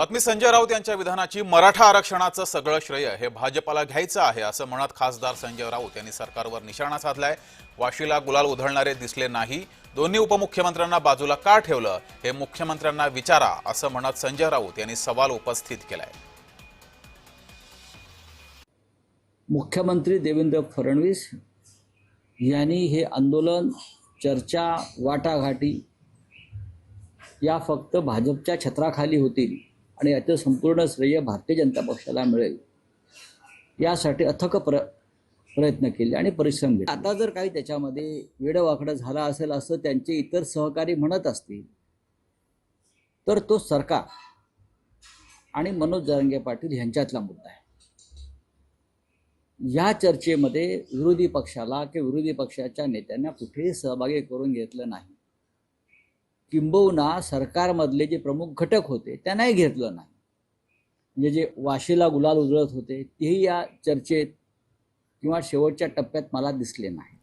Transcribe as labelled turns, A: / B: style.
A: बातमी संजय राऊत यांच्या विधानाची मराठा आरक्षणाचं सगळं श्रेय हे भाजपाला घ्यायचं आहे असं म्हणत खासदार संजय राऊत यांनी सरकारवर निशाणा साधलाय. वाशीला गुलाल उधळणारे दिसले नाही. दोन्ही उपमुख्यमंत्र्यांना बाजूला का ठेवलं? हे मुख्यमंत्र्यांना विचारा असं म्हणत संजय राऊत यांनी सवाल उपस्थित केलाय.
B: मुख्यमंत्री देवेंद्र फडणवीस यांनी हे आंदोलन चर्चा वाटाघाटी या फक्त भाजपच्या छत्राखाली होतील. आणि याचं संपूर्ण श्रेय भारतीय जनता पक्षाला मिळेल. यासाठी अथक प्र प्रयत्न केले आणि परिश्रम घेतले. आता जर काही त्याच्यामध्ये वेडवाकडं झाला असेल असं त्यांचे इतर सहकारी म्हणत असतील तर तो सरकार आणि मनोज जरांगे पाटील यांच्यातला मुद्दा आहे. या चर्चेमध्ये विरोधी पक्षाला किंवा विरोधी पक्षाच्या नेत्यांना कुठेही सहभागी करून घेतलं नाही. किंबहुना सरकारमधले जे प्रमुख घटक होते त्यांनाही घेतलं नाही. म्हणजे जे वाशीला गुलाल उजळत होते तेही या चर्चेत किंवा शेवटच्या टप्प्यात मला दिसले नाही